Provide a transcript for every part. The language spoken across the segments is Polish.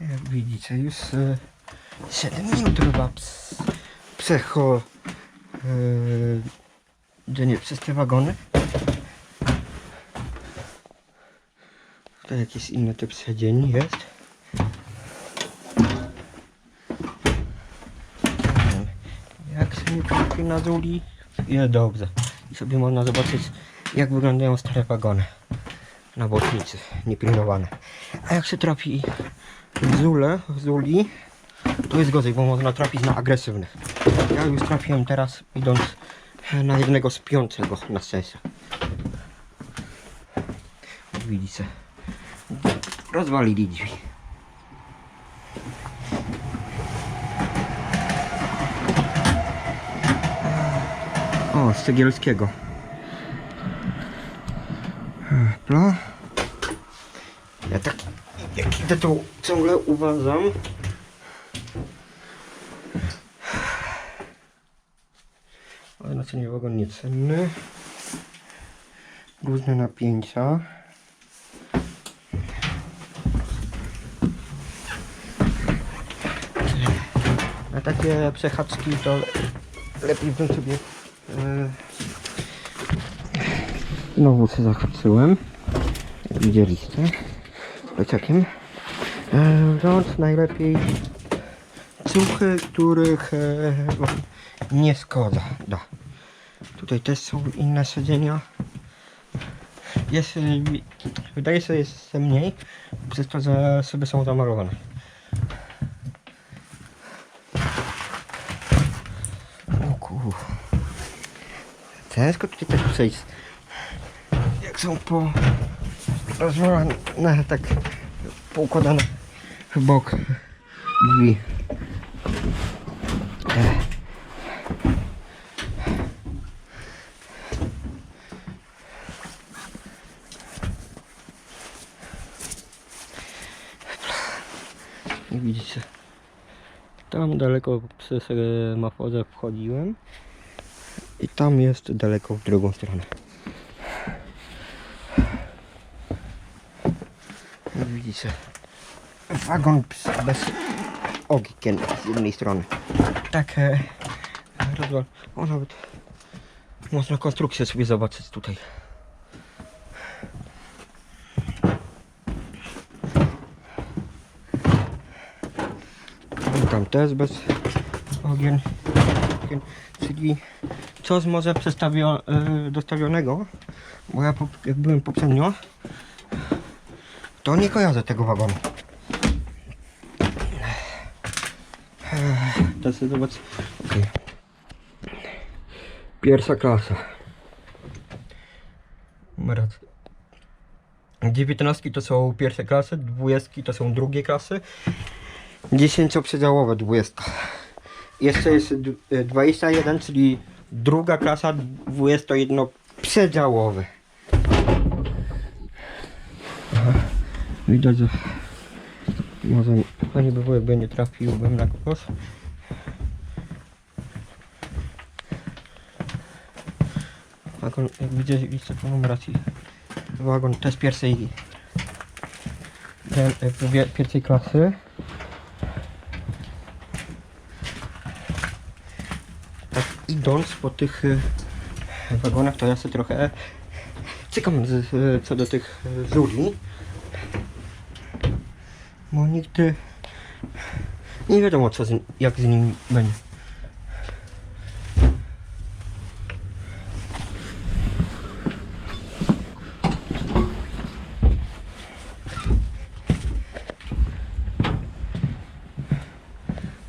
Jak widzicie, już e, 7 minut chyba przecho e, nie, przez te wagony. Tutaj jakiś inny typ siedzeń jest. Nie Jak sobie kupi na Zuli, jest dobrze. I sobie można zobaczyć, jak wyglądają stare wagony na bocznicy, niepilnowane. A jak się trafi Zule, Zuli, to jest gorzej, bo można trafić na agresywnych. Ja już trafiłem teraz, idąc na jednego śpiącego na szczęście. Jak Widzicie. Rozwalili drzwi. O, z Cegielskiego. Pla. Ja tak jak idę to ciągle uważam. Ale na cenie wagon niecenny. Różne napięcia. Na takie przechadzki to lepiej bym sobie e, znowu się zahaczyłem. Widzieliście. Leciakiem. E, Wziąć najlepiej ciuchy, których e, nie szkoda. Da. Tutaj też są inne siedzenia. Jest, e, wydaje się, jest mniej, przez to, że sobie są zamalowane. O kur... Ciężko tutaj tak przejść. Jak są po... rozwalane, tak poukładane w bok drzwi. Jak widzicie, tam daleko przez maforze wchodziłem i tam jest daleko w drugą stronę. Jak widzicie, wagon bez okien z jednej strony. Tak, e, rozwal. O, nawet można konstrukcję sobie zobaczyć tutaj. I tam też bez okien. Czyli coś może przestawio, e, dostawionego, bo ja jak byłem poprzednio, to nie kojarzę tego wagonu. Teraz sobie zobacz. Okay. Pierwsza klasa. Numer 19 to są pierwsze klasy, 20 to są drugie klasy, 10-przedziałowe 20. Jeszcze jest d- y, 21, czyli druga klasa 21 przedziałowy. Aha. Widać, że może fajnie by jakby nie trafiłbym na kokos. Wagon, jak widzicie, widzicie po numeracji, wagon pierwszej, ten, e, powie- pierwszej klasy. Tak idąc po tych e, wagonach, to ja sobie trochę cykam z, e, co do tych e, żuli. Bo nigdy nie wiadomo co z, jak z nim będzie.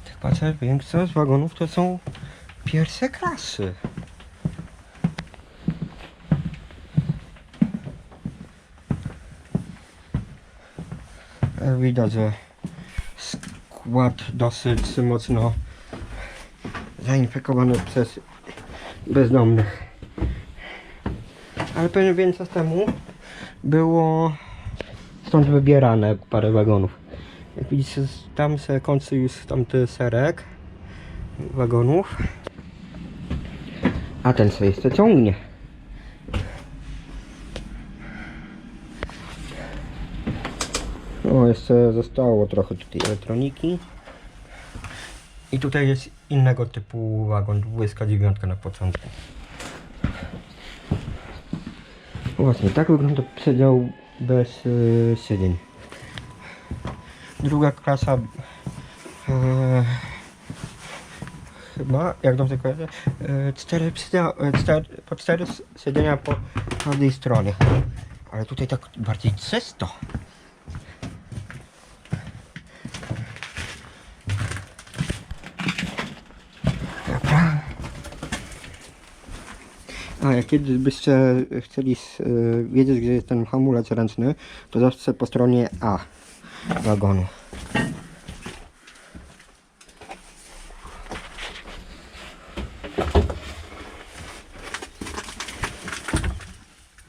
Tak patrzę, większość wagonów to są pierwsze klasy. Widać, że skład dosyć mocno zainfekowany przez bezdomnych. Ale więcej czas temu było stąd wybierane parę wagonów. Jak widzicie, tam se kończy już tamty serek wagonów. A ten sobie jeszcze ciągnie. O, jeszcze zostało trochę tutaj elektroniki. I tutaj jest innego typu wagon, błyska dziewiątka na początku. Właśnie, tak wygląda przedział bez y, siedzeń. Druga klasa e, chyba, jak dobrze kojarzę, e, cztery, przydzia- e, cztery, po cztery siedzenia po każdej stronie. Ale tutaj tak bardziej czysto. A jak kiedyś byście chcieli y, wiedzieć, gdzie jest ten hamulec ręczny, to zawsze po stronie A wagonu.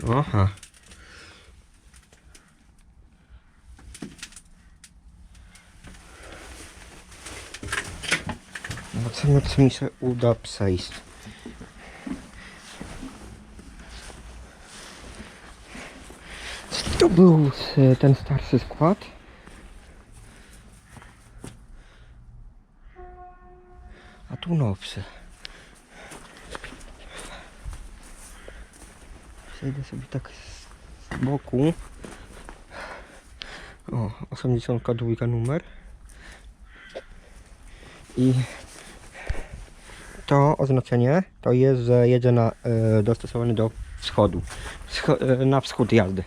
Aha. Zobaczymy, czy mi się uda przejść. To był e, ten starszy skład? A tu nowszy. Przejdę sobie tak z boku. O, 82 numer. I to oznaczenie to jest, że jedzie na, e, dostosowany do wschodu. Wscho- e, na wschód jazdy.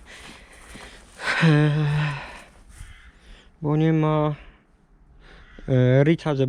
Bo nie ma e, Richa, żeby